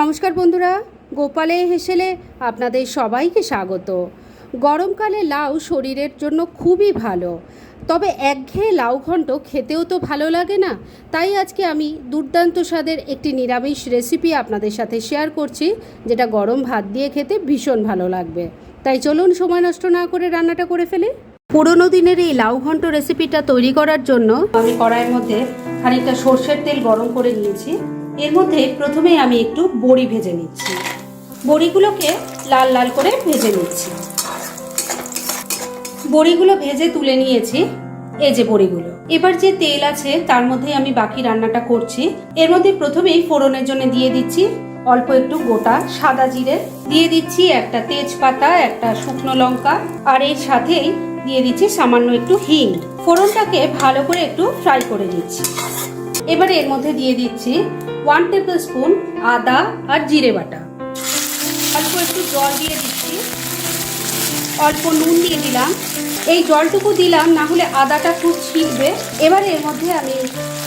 নমস্কার বন্ধুরা, গোপালে হেসেলে আপনাদের সবাইকে স্বাগত। গরমকালে লাউ শরীরের জন্য খুবই ভালো। তবে একঘেয়ে লাউ ঘন্ট খেতেও তো ভালো লাগে না। তাই আজকে আমি দুর্দান্ত স্বাদের একটি নিরামিষ রেসিপি আপনাদের সাথে শেয়ার করছি, যেটা গরম ভাত দিয়ে খেতে ভীষণ ভালো লাগবে। তাই চলুন সময় নষ্ট না করে রান্নাটা করে ফেলি। পুরোনো দিনের এই লাউ ঘন্ট রেসিপিটা তৈরি করার জন্য আমি কড়াইয়ের মধ্যে খানিকটা সর্ষের তেল গরম করে নিয়েছি। এর মধ্যে প্রথমে আমি একটু বড়ি ভেজে নিচ্ছি। বড়িগুলোকে লাল লাল করে ভেজে নিচ্ছি। বড়িগুলো ভেজে তুলে নিয়েছি, এই যে বড়িগুলো। এবার যে তেল আছে, তার মধ্যে আমি বাকি রান্নাটা করছি। এর মধ্যে প্রথমেই ফোড়নের জন্য দিয়ে দিচ্ছি অল্প একটু গোটা সাদা জিরে। দিয়ে দিচ্ছি একটা তেজপাতা, একটা শুকনো লঙ্কা, আর এর সাথেই দিয়ে দিচ্ছি সামান্য একটু হিং। ফোড়নটাকে ভালো করে একটু ফ্রাই করে দিচ্ছি এবার এর মধ্যে দিয়ে দিচ্ছি ওয়ান টেবিল স্পুন আদা আর জিরে বাটা। অল্প একটু জল দিয়ে দিচ্ছি। অল্প নুন দিয়ে দিলাম। এই জলটুকু দিলাম, না হলে আদাটা খুব ছিটবে এবারে এর মধ্যে আমি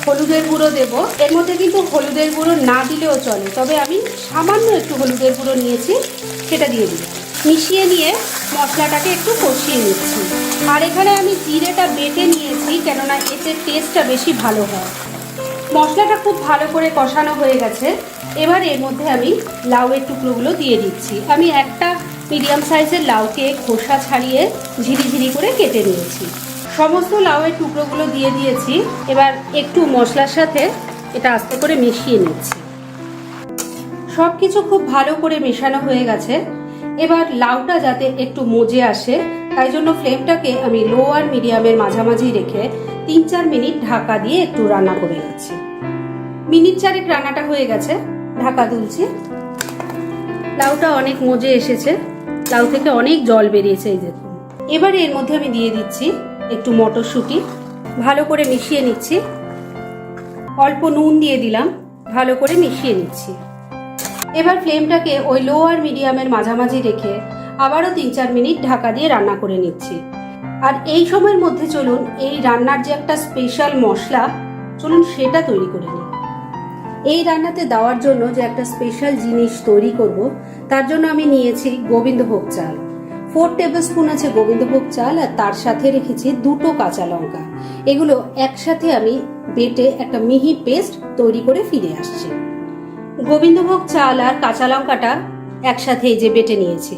হলুদের গুঁড়ো দেব। এর মধ্যে কিন্তু হলুদের গুঁড়ো না দিলেও চলে। তবে আমি সামান্য একটু হলুদের গুঁড়ো নিয়েছি, সেটা দিয়ে দিলাম। মিশিয়ে নিয়ে মশলাটাকে একটু কষিয়ে নিচ্ছি। আর এখানে আমি জিরেটা বেটে নিয়েছি, কেননা এতে টেস্টটা বেশি ভালো হয়। মশলাটা খুব ভালো করে কষানো হয়ে গেছে। এবার এর মধ্যে আমি লাউয়ের টুকরোগুলো দিয়ে দিচ্ছি। আমি একটা মিডিয়াম সাইজের লাউকে খোসা ছাড়িয়ে ঝিরিঝিরি করে কেটে নিয়েছি। সমস্ত লাউয়ের টুকরোগুলো দিয়ে দিয়েছি। এবার একটু মশলার সাথে এটা আস্তে করে মিশিয়ে নিচ্ছি। সব কিছু খুব ভালো করে মেশানো হয়ে গেছে। এবার লাউটা যাতে একটু মজে আসে, তাই জন্য ফ্লেমটাকে আমি লো আর মিডিয়ামের মাঝামাঝি রেখে তিন চার মিনিট ঢাকা দিয়ে একটু রান্না করে নিচ্ছি। মিনিট চারেক রান্নাটা হয়ে গেছে, ঢাকা তুলছি। লাউটা অনেক মজে এসেছে, লাউ থেকে অনেক জল বেরিয়েছে এই দেখুন। এবার এর মধ্যে আমি দিয়ে দিচ্ছি একটু মটরশুঁটি, ভালো করে মিশিয়ে নিচ্ছি। অল্প নুন দিয়ে দিলাম, ভালো করে মিশিয়ে নিচ্ছি। এবার ফ্লেমটাকে ওই লো আর মিডিয়ামের মাঝামাঝি রেখে আবারও তিন চার মিনিট ঢাকা দিয়ে রান্না করে নিচ্ছি। আর এই সময়ের মধ্যে চলুন এই রান্নার যে একটা স্পেশাল মশলা, চলুন সেটা তৈরি করে নিই। এই রান্নাতে দেওয়ার জন্য যে একটা স্পেশাল জিনিস তৈরি করব, তার জন্য আমি নিয়েছি গোবিন্দভোগ চাল। ফোর টেবিল স্পুন আছে গোবিন্দভোগ চাল আর তার সাথে রেখেছি দুটো কাঁচা লঙ্কা। এগুলো একসাথে আমি বেটে একটা মিহি পেস্ট তৈরি করে ফিরে আসছি। গোবিন্দভোগ চাল আর কাঁচা লঙ্কাটা একসাথে এই যে বেটে নিয়েছি।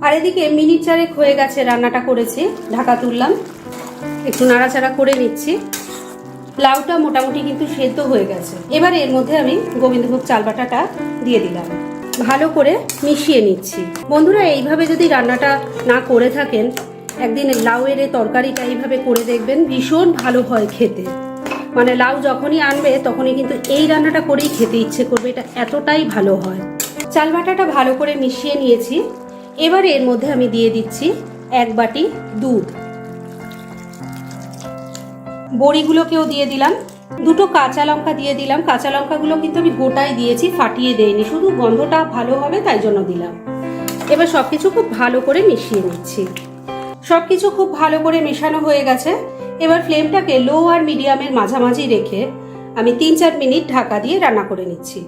আর এদিকে মিনিট চারেক হয়ে গেছে রান্নাটা করেছি, ঢাকা তুললাম। একটু নাড়াচাড়া করে নিচ্ছি। লাউটা মোটামুটি কিন্তু সেদ্ধ হয়ে গেছে। এবার এর মধ্যে আমি গোবিন্দভোগ চাল বাটাটা দিয়ে দিলাম। ভালো করে মিশিয়ে নিচ্ছি। বন্ধুরা, এইভাবে যদি রান্নাটা না করে থাকেন, একদিন লাউয়ের এই তরকারিটা এইভাবে করে দেখবেন, ভীষণ ভালো হয় খেতে। মানে লাউ যখনই আনবে, তখনই কিন্তু এই রান্নাটা করেই খেতে ইচ্ছে করবে। এটা এতটাই ভালো হয়। চাল বাটাটা ভালো করে মিশিয়ে নিয়েছি। এবার এর মধ্যে আমি দিয়ে দিচ্ছি এক বাটি দুধ। বড়িগুলোকেও দিয়ে দিলাম। দুটো কাঁচা লঙ্কা দিয়ে দিলাম। কাঁচা লঙ্কাগুলো কিন্তু আমি গোটাই দিয়েছি, ফাটিয়ে দেয়নি শুধু গন্ধটা ভালো হবে, তাই জন্য দিলাম। এবার সব কিছু খুব ভালো করে মিশিয়ে নিচ্ছি। সব কিছু খুব ভালো করে মেশানো হয়ে গেছে। এবার ফ্লেমটাকে লো আর মিডিয়ামের মাঝামাঝি রেখে আমি তিন চার মিনিট ঢাকা দিয়ে রান্না করে নিচ্ছি।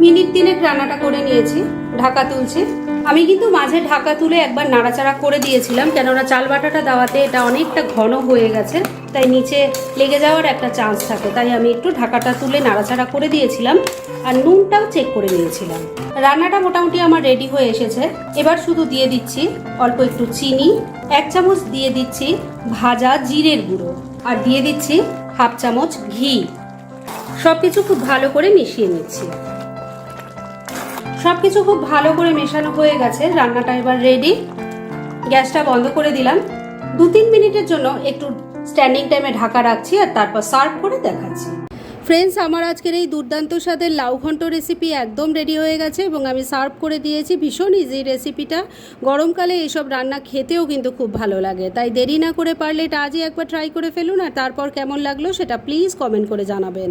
মিনিট তিনেক রান্নাটা করে নিয়েছি, ঢাকা তুলছি। আমি কিন্তু মাঝে ঢাকা তুলে একবার নাড়াচাড়া করে দিয়েছিলাম, কেননা চাল বাটাটা দেওয়াতে এটা অনেকটা ঘন হয়ে গেছে, তাই নিচে লেগে যাওয়ার একটা চান্স থাকে, তাই আমি একটু ঢাকাটা তুলে নাড়াচাড়া করে দিয়েছিলাম আর নুনটাও চেক করে নিয়েছিলাম। রান্নাটা মোটামুটি আমার রেডি হয়ে এসেছে, এবার শুধু দিয়ে দিচ্ছি অল্প একটু চিনি, এক চামচ দিয়ে দিচ্ছি ভাজা জিরের গুঁড়ো আর দিয়ে দিচ্ছি হাফ চামচ ঘি। সব কিছু খুব ভালো করে মিশিয়ে নিচ্ছি। সব কিছু খুব ভালো করে মেশানো হয়ে গেছে। রান্নাটা এবার রেডি গ্যাসটা বন্ধ করে দিলাম। দু তিন মিনিটের জন্য একটু স্ট্যান্ডিং টাইমে ঢাকা রাখছি আর তারপর সার্ভ করে দেখাচ্ছি। ফ্রেন্ডস আমার আজকের এই দুর্দান্ত স্বাদের লাউ ঘন্ট রেসিপি একদম রেডি হয়ে গেছে এবং আমি সার্ভ করে দিয়েছি ভীষণ ইজি রেসিপিটা গরমকালে এইসব রান্না খেতেও কিন্তু খুব ভালো লাগে। তাই দেরি না করে পারলে এটা আজই একবার ট্রাই করে ফেলুন আর তারপর কেমন লাগল সেটা প্লিজ কমেন্ট করে জানাবেন।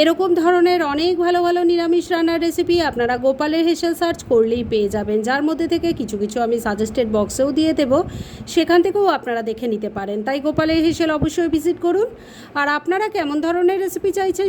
এরকম ধরনের অনেক ভালো ভালো নিরামিষ রান্নার রেসিপি আপনারা গোপালের হেসেল সার্চ করলেই পেয়ে যাবেন। যার মধ্যে থেকে কিছু কিছু আমি সাজেস্টেড বক্সেও দিয়ে দেবো। সেখান থেকেও আপনারা দেখে নিতে পারেন। তাই গোপালের হেসেল অবশ্যই ভিজিট করুন। আর আপনারা কেমন ধরনের রেসিপি চাইছেন